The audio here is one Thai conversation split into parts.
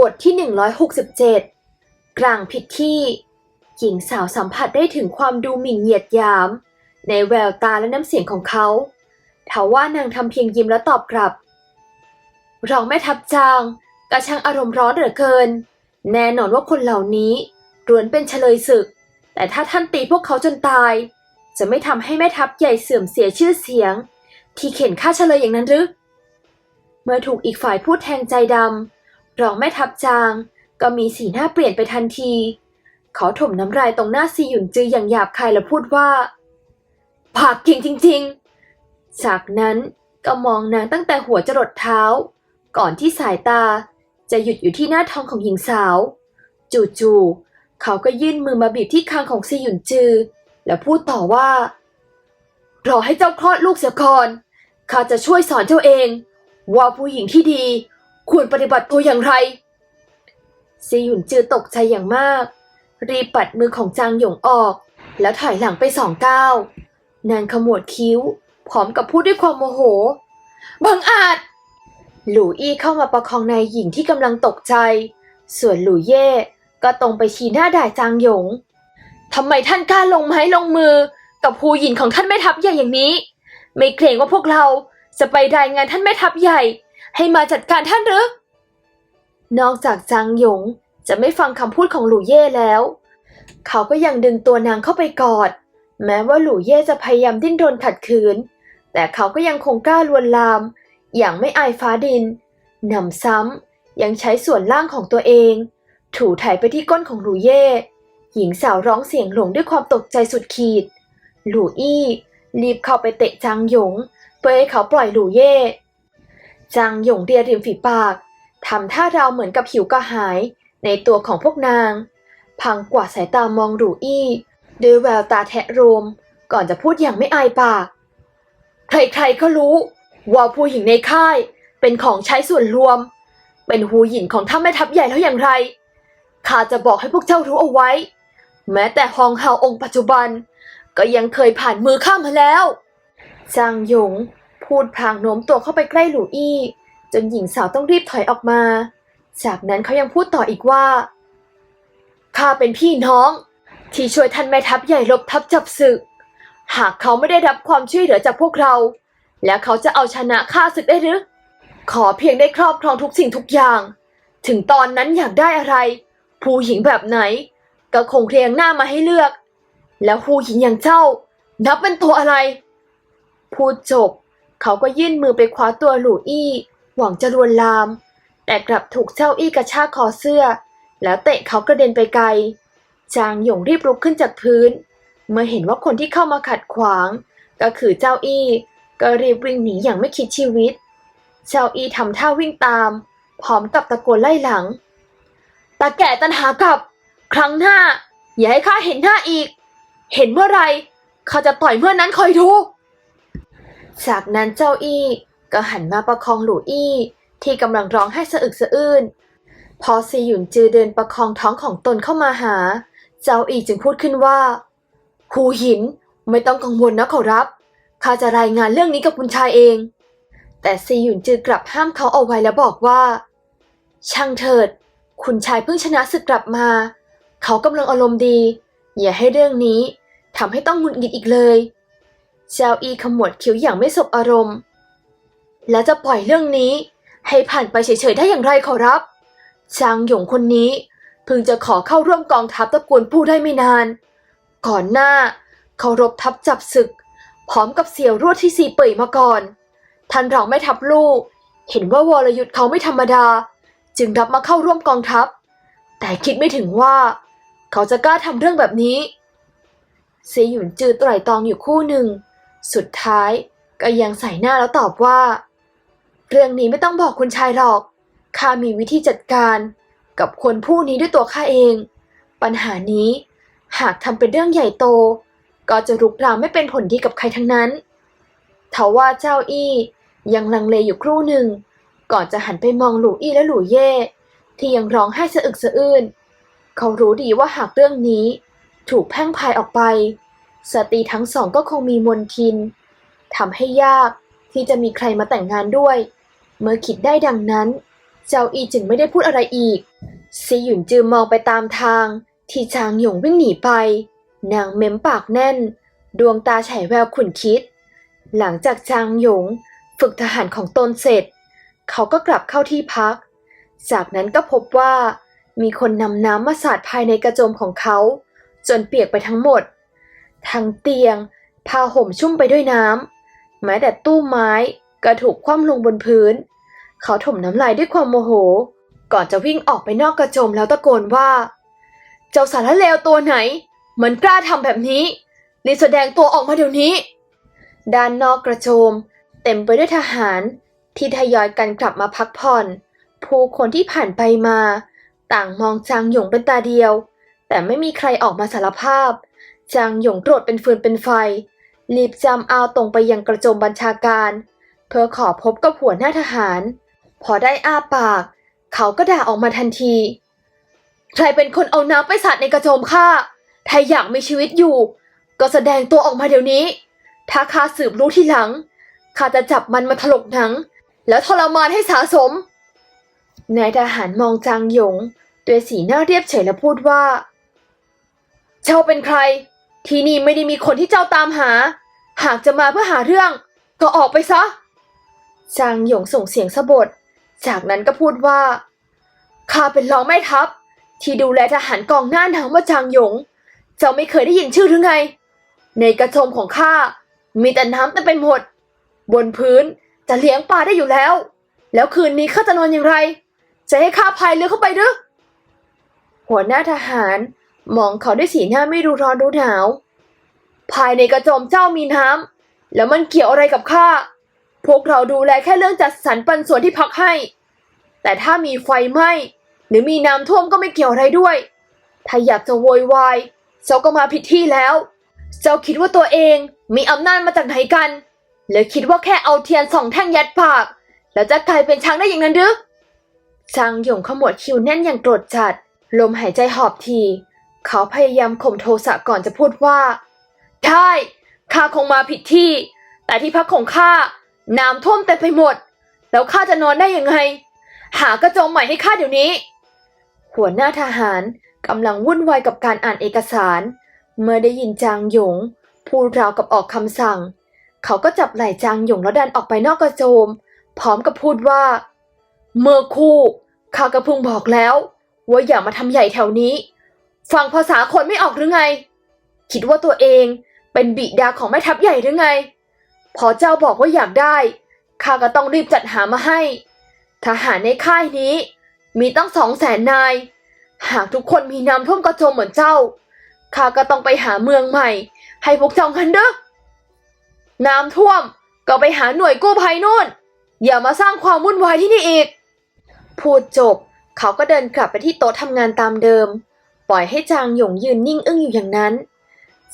บทที่ 167 กลางผิดที่ หญิงสาวสัมผัสได้ถึงความดูหมิ่นเหยียดหยาม ในแววตาและน้ำเสียงของเขาทว่านางทำเพียงยิ้มและตอบกลับรองแม่ทัพจางกระช่างอารมณ์ร้อนเหลือเกิน แน่นอนว่าคนเหล่านี้ล้วนเป็นเฉลยศึก แต่ถ้าท่านตีพวกเขาจนตาย จะไม่ทำให้แม่ทัพใหญ่เสื่อมเสียชื่อเสียง ที่เข็นฆ่าเฉลยอย่างนั้นหรือ เมื่อถูกอีกฝ่ายพูดแทงใจดำ รองแม่ทัพจาง ก็มีสีหน้าเปลี่ยนไปทันที เขาถมน้ำลายตรงหน้าซีหยุนจืออย่างหยาบคายและพูดว่าปากเก่งจริง ๆ จากนั้นก็มองนางตั้งแต่หัวจรดเท้า ก่อนที่สายตาจะหยุดอยู่ที่หน้าท้องของหญิงสาว จู่ๆเขาก็ยื่นมือมาบีบที่คางของซีหยุนจือ แล้วพูดต่อว่า รอให้เจ้าคลอดลูกเสียก่อนข้าจะช่วยสอนเจ้าเอง ว่าผู้หญิงที่ดี ควรปฏิบัติตัวอย่างไรซีหยุนจือตกใจอย่างมาก รีบปัดมือของจางหยงออก แล้วถอยหลังไปสองก้าวนางขมวดคิ้ว พร้อมกับพูดด้วยความโมโห บังอาจ หลู่อี้เข้ามาประคองนายหญิงที่กำลังตกใจ ส่วนหลู่เย่ก็ตรงไปชี้หน้าด่าจางหยงทำไมท่านกล้าลงไม้ลงมือ กับผู้หญิงของท่านแม่ทัพใหญ่อย่างนี้ ไม่เกรงว่าพวกเราจะไปรายงานท่านแม่ทัพใหญ่ ให้มาจัดการท่านหรือ นอกจากจางหยงจะไม่ฟังคำพูดของหลู่เย่แล้ว เขาก็ยังดึงตัวนางเข้าไปกอด แม้ว่าหลู่เย่จะพยายามดิ้นรนขัดขืน แต่เขาก็ยังคงกล้าลวนลาม อย่างไม่อายฟ้าดินนำซ้ำยังใช้ส่วนล่างของตัวเอง ถูไถไปที่ก้นของหลู่เย่หญิงสาวร้องเสียงหลงด้วยความตกใจสุดขีด หลู่อี้รีบเข้าไปเตะจางหยงเพื่อให้เขาปล่อยหลู่เย่ จางหยงเรียริมฝีปากทำท่าราวเหมือนกับหิวกระหายในตัวของพวกนาง พังกว่าดสายตามองหลู่อี้ด้วยแววตาแทะโรม ก่อนจะพูดอย่างไม่อายปาก ใครๆก็รู้ ว่าผู้หญิงในค่ายเป็นของใช้ส่วนรวม เป็นหูหยินของท่านแม่ทัพใหญ่แล้วอย่างไรข้าจะบอกให้พวกเจ้ารู้เอาไว้ แม้แต่ฮองเฮาองค์ปัจจุบัน ก็ยังเคยผ่านมือข้ามาแล้วจางหยง พูดพลางโน้มตัวเข้าไปใกล้หลู่อี้ จนหญิงสาวต้องรีบถอยออกมา จากนั้นเขายังพูดต่ออีกว่าข้าเป็นพี่น้อง ที่ช่วยท่านแม่ทัพใหญ่ลบทัพจับศึก หากเขาไม่ได้รับความช่วยเหลือจากพวกเรา แล้วเขาจะเอาชนะข้าศึกได้หรือขอเพียงได้ครอบครองทุกสิ่งทุกอย่าง ถึงตอนนั้นอยากได้อะไร ผู้หญิงแบบไหน ก็คงเรียงหน้ามาให้เลือก แล้วผู้หญิงอย่างเจ้า นับเป็นตัวอะไร พูดจบ เขาก็ยื่นมือไปคว้าตัวหลู่อี้ หวังจะลวนลาม แต่กลับถูกเจ้าอี้กระชากคอเสื้อ แล้วเตะเขากระเด็นไปไกล จางหยงรีบลุกขึ้นจากพื้น เมื่อเห็นว่าคนที่เข้ามาขัดขวาง ก็คือเจ้าอี้ก็รีบวิ่งหนีอย่างไม่คิดชีวิต เจ้าอี้ทำท่าวิ่งตาม พร้อมกับตะโกนไล่หลังตาแก่ตันหากับ ครั้งหน้า อย่าให้ข้าเห็นหน้าอีก เห็นเมื่อไหรข้าจะต่อยเมื่อนั้นคอยดู จากนั้นเจ้าอี้ก็หันมาประคองหลู่อี้ที่กำลังร้องให้สะอึกสะอื้น พอซีหยุนจือเดินประคองท้องของตนเข้ามาหา เจ้าอี้จึงพูดขึ้นว่าหูหินไม่ต้องกังวลนะขอรับ ข้าจะรายงานเรื่องนี้กับคุณชายเอง แต่ซีหยุนจือกลับห้ามเขาเอาไว้แล้วบอกว่า ช่างเถิด คุณชายเพิ่งชนะศึกกลับมา เขากำลังอารมณ์ดี อย่าให้เรื่องนี้ทำให้ต้องหงุดหงิดอีกเลย เจ้าอีขมวดคิ้วอย่างไม่สบอารมณ์ แล้วจะปล่อยเรื่องนี้ ให้ผ่านไปเฉยๆได้อย่างไรขอรับจางหยงคนนี้เพิ่งจะขอเข้าร่วมกองทัพตระกูลผู้ได้ไม่นาน ก่อนหน้าเขารบทัพจับศึก พร้อมกับเสี่ยวรวดที่ซีเป่ยมาก่อน ท่านรองแม่ทัพลูก เห็นว่าวรยุทธ์เขาไม่ธรรมดา จึงรับมาเข้าร่วมกองทัพ แต่คิดไม่ถึงว่า เขาจะกล้าทำเรื่องแบบนี้เซหยุนจือไตร่ตรองอยู่คู่หนึ่ง สุดท้ายก็ยังใส่หน้าแล้วตอบว่า เรื่องนี้ไม่ต้องบอกคุณชายหรอก ข้ามีวิธีจัดการกับคนผู้นี้ด้วยตัวข้าเอง ปัญหานี้หากทำเป็นเรื่องใหญ่โต ก็จะรุกรามไม่เป็นผลดีกับใครทั้งนั้นทว่าเจ้าอี้ยังลังเลอยู่ครู่หนึ่ง ก่อนจะหันไปมองหลู่อี้และหลู่เย่ที่ยังร้องไห้สะอึกสะอื้นเขารู้ดีว่าหากเรื่องนี้ถูกแพ่งพายออกไป สตรีทั้งสองก็คงมีมนทินทำให้ยากที่จะมีใครมาแต่งงานด้วย เมื่อคิดได้ดังนั้น เจ้าอีจึงไม่ได้พูดอะไรอีกซีหยุนจือมองไปตามทาง ที่จางหยงวิ่งหนีไป นางเม้มปากแน่น ดวงตาฉายแววขุนคิด หลังจากจางหยงฝึกทหารของตนเสร็จ เขาก็กลับเข้าที่พัก จากนั้นก็พบว่ามีคนนำน้ำมาสาดภายในกระโจมของเขา จนเปียกไปทั้งหมด ทั้งเตียงผ้าห่มชุ่มไปด้วยน้ำแม้แต่ตู้ไม้ก็ถูกคว่ำลงบนพื้น เขาถมน้ำลายด้วยความโมโห ก่อนจะวิ่งออกไปนอกกระโจมแล้วตะโกนว่า เจ้าสารเลวตัวไหน มันกล้าทำแบบนี้รีแสดงตัวออกมาเดี๋ยวนี้ ด้านนอกกระโจม เต็มไปด้วยทหารที่ทยอยกันกลับมาพักผ่อน ผู้คนที่ผ่านไปมา ต่างมองจางหยงเป็นตาเดียว แต่ไม่มีใครออกมาสารภาพ จางหยงโกรธเป็นฟืนเป็นไฟ รีบจำเอาตรงไปยังกระโจมบัญชาการ เพื่อขอพบกับหัวหน้าทหาร พอได้อ้าปาก เขาก็ด่าออกมาทันที ใครเป็นคนเอาน้ำไปสาดในกระโจมข้าถ้าอยากมีชีวิตอยู่ ก็แสดงตัวออกมาเดี๋ยวนี้ ถ้าข้าสืบรู้ทีหลังข้าจะจับมันมาถลกหนัง แล้วทรมานให้สาสมนายทหารมองจางหยงด้วยสีหน้าเรียบเฉยและพูดว่า เจ้าเป็นใคร ที่นี่ไม่ได้มีคนที่เจ้าตามหา หากจะมาเพื่อหาเรื่อง ก็ออกไปซะ จางหยงส่งเสียงสะบด จากนั้นก็พูดว่า ข้าเป็นรองแม่ทัพ ที่ดูแลทหารกองหน้าหนาวมาจางหยง เจ้าไม่เคยได้ยินชื่อหรือไง ในกระโจมของข้ามีแต่น้ำเต็มไปหมด บนพื้นจะเลี้ยงปลาได้อยู่แล้ว แล้วคืนนี้ข้าจะนอนอย่างไร จะให้ข้าพายเรือเข้าไปหรือหัวหน้าทหาร มองเขาด้วยสีหน้าไม่รู้ร้อนรู้หนาว ภายในกระโจมเจ้ามีน้ำแล้วมันเกี่ยวอะไรกับข้า พวกเราดูแลแค่เรื่องจัดสรรปันส่วนที่พักให้ แต่ถ้ามีไฟไหม้หรือมีน้ำท่วมก็ไม่เกี่ยวอะไรด้วย ถ้าอยากจะโวยวายเจ้าก็มาผิดที่แล้ว เจ้าคิดว่าตัวเองมีอำนาจมาจากไหนกัน หรือคิดว่าแค่เอาเทียนสองแท่งยัดปาก แล้วจะกลายเป็นช้างได้อย่างนั้นหรือจางหยงขมวดคิ้วแน่นอย่างโกรธจัด ลมหายใจหอบที เขาพยายามข่มโทสะก่อนจะพูดว่า ได้ ข้าคงมาผิดที่ แต่ที่พักของข้าน้ำท่วมเต็มไปหมด แล้วข้าจะนอนได้ยังไง หากระโจมใหม่ให้ข้าเดี๋ยวนี้ หัวหน้าทหารกำลังวุ่นวายกับการอ่านเอกสาร เมื่อได้ยินจางหยงพูดราวกับออกคำสั่ง เขาก็จับไหล่จางหยงแล้วดันออกไปนอกกระโจม พร้อมกับพูดว่า เมื่อคู่ข้ากระพุงบอกแล้ว ว่าอย่ามาทำใหญ่แถวนี้ ฟังภาษาคนไม่ออกหรือไง คิดว่าตัวเองเป็นบิดาของแม่ทัพใหญ่หรือไง พอเจ้าบอกว่าอยากได้ ข้าก็ต้องรีบจัดหามาให้ ทหารในค่ายนี้ มีตั้งสองแสนนาย หากทุกคนมีน้ำท่วมกระโจมเหมือนเจ้า ข้าก็ต้องไปหาเมืองใหม่ ให้พวกเจ้ากันเด้อ น้ำท่วมก็ไปหาหน่วยกู้ภัยนู่น อย่ามาสร้างความวุ่นวายที่นี่อีก พูดจบ เขาก็เดินกลับไปที่โต๊ะทำงานตามเดิม ปล่อยให้จางหยงยืนนิ่งอึ้งอยู่อย่างนั้น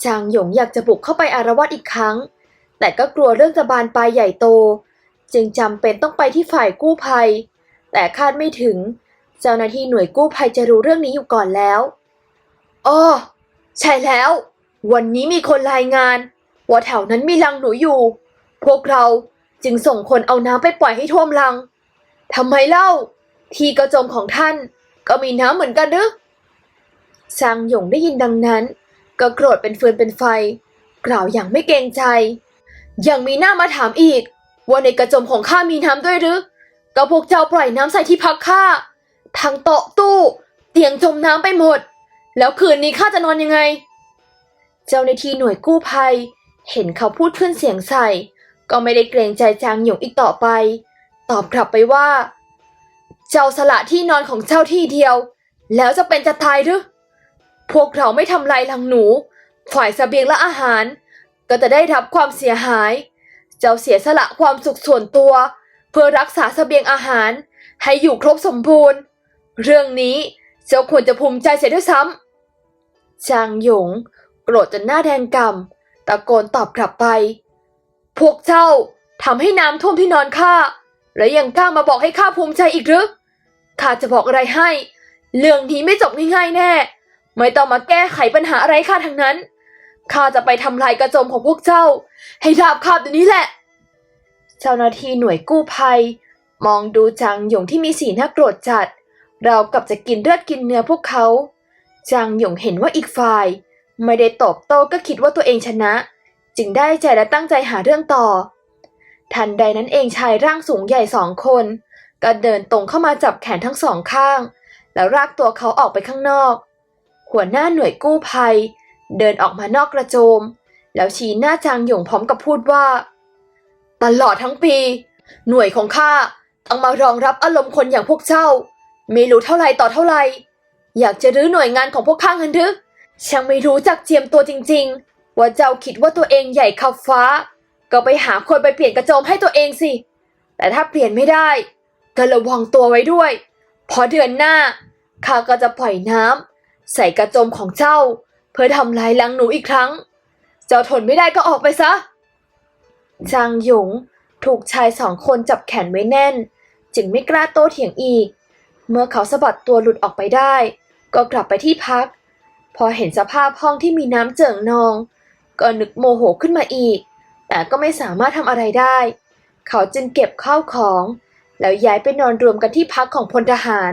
จางหยงอยากจะบุกเข้าไปอารวาสอีกครั้ง แต่ก็กลัวเรื่องจะบานปลายใหญ่โต จึงจำเป็นต้องไปที่ฝ่ายกู้ภัย แต่คาดไม่ถึง เจ้าหน้าที่หน่วยกู้ภัยจะรู้เรื่องนี้อยู่ก่อนแล้วอ้อใช่แล้ว วันนี้มีคนรายงาน ว่าแถวนั้นมีรังหนูอยู่ พวกเราจึงส่งคนเอาน้ำไปปล่อยให้ท่วมรังทำไมเล่า ที่กระโจมของท่านก็มีน้ำเหมือนกันหรือ ซางหยงได้ยินดังนั้น ก็โกรธเป็นฟืนเป็นไฟ กล่าวอย่างไม่เกรงใจ ยังมีหน้ามาถามอีก ว่าในกระโจมของข้ามีน้ำด้วยหรือก็พวกเจ้าปล่อยน้ำใส่ที่พักข้าทั้งโต๊ะตู้ เตียงจมน้ำไปหมด แล้วคืนนี้ข้าจะนอนยังไง เจ้าในาที่หน่วยกู้ภัย เห็นเขาพูดขึ้นเสียงใส่ ก็ไม่ได้เกรงใจจางหยงอีกต่อไป ตอบกลับไปว่า เจ้าสละที่นอนของเจ้าที่เดียว แล้วจะเป็นจะตายหรือ พวกเราไม่ทำลายลังหนู ฝ่ายเสบียงและอาหาร ก็จะได้รับความเสียหาย เจ้าเสียสละความสุขส่วนตัว เพื่อรักษาเสบียงอาหาร ให้อยู่ครบสมบูรณ์ เรื่องนี้เจ้าควรจะภูมิใจเสียด้วยซ้ำจางหยงโกรธจนหน้าแดงกำตะโกนตอบกลับไป พวกเจ้าทำให้น้ำท่วมที่นอนข้าและยังกล้ามาบอกให้ข้าภูมิใจอีกหรือข้าจะบอกอะไรให้ เรื่องนี้ไม่จบง่ายๆแน่ ไม่ต้องมาแก้ไขปัญหาอะไรข้าทั้งนั้น ข้าจะไปทำลายกระโจมของพวกเจ้า ให้ราบคาบเดี๋ยวนี้แหละ เจ้าหน้าที่หน่วยกู้ภัย มองดูจางหยงที่มีสีหน้าโกรธจัด เรากับจะกินเลือดกินเนื้อพวกเขา จางหยงเห็นว่าอีกฝ่าย ไม่ได้ตอบโต้ก็คิดว่าตัวเองชนะ จึงได้ใจและตั้งใจหาเรื่องต่อ ทันใดนั้นเองชายร่างสูงใหญ่สองคน ก็เดินตรงเข้ามาจับแขนทั้งสองข้าง แล้วลากตัวเขาออกไปข้างนอก หัวหน้าหน่วยกู้ภัย เดินออกมานอกกระโจม แล้วชี้หน้าจางหยงพร้อมกับพูดว่า ตลอดทั้งปี หน่วยของข้าต้องมารองรับอารมณ์คนอย่างพวกเจ้า ไม่รู้เท่าไรต่อเท่าไร อยากจะรื้อหน่วยงานของพวกข้าเงินหรือช่างไม่รู้จักเจียมตัวจริง ๆ ว่าเจ้าคิดว่าตัวเองใหญ่ขับฟ้า ก็ไปหาคนไปเปลี่ยนกระโจมให้ตัวเองสิ แต่ถ้าเปลี่ยนไม่ได้ก็ระวังตัวไว้ด้วยพราะเดือนหน้าข้าก็จะปล่อยน้ำ ใส่กระโจมของเจ้า เพื่อทำลายลังหนูอีกครั้ง เจ้าทนไม่ได้ก็ออกไปซะ จางหยงถูกชายสองคนจับแขนไว้แน่น จึงไม่กล้าโต้เถียงอีก เมื่อเขาสะบัดตัวหลุดออกไปได้ ก็กลับไปที่พัก พอเห็นสภาพห้องที่มีน้ำเจิ่งนอง ก็นึกโมโหขึ้นมาอีก แต่ก็ไม่สามารถทำอะไรได้ เขาจึงเก็บข้าวของ แล้วย้ายไปนอนรวมกันที่พักของพลทหาร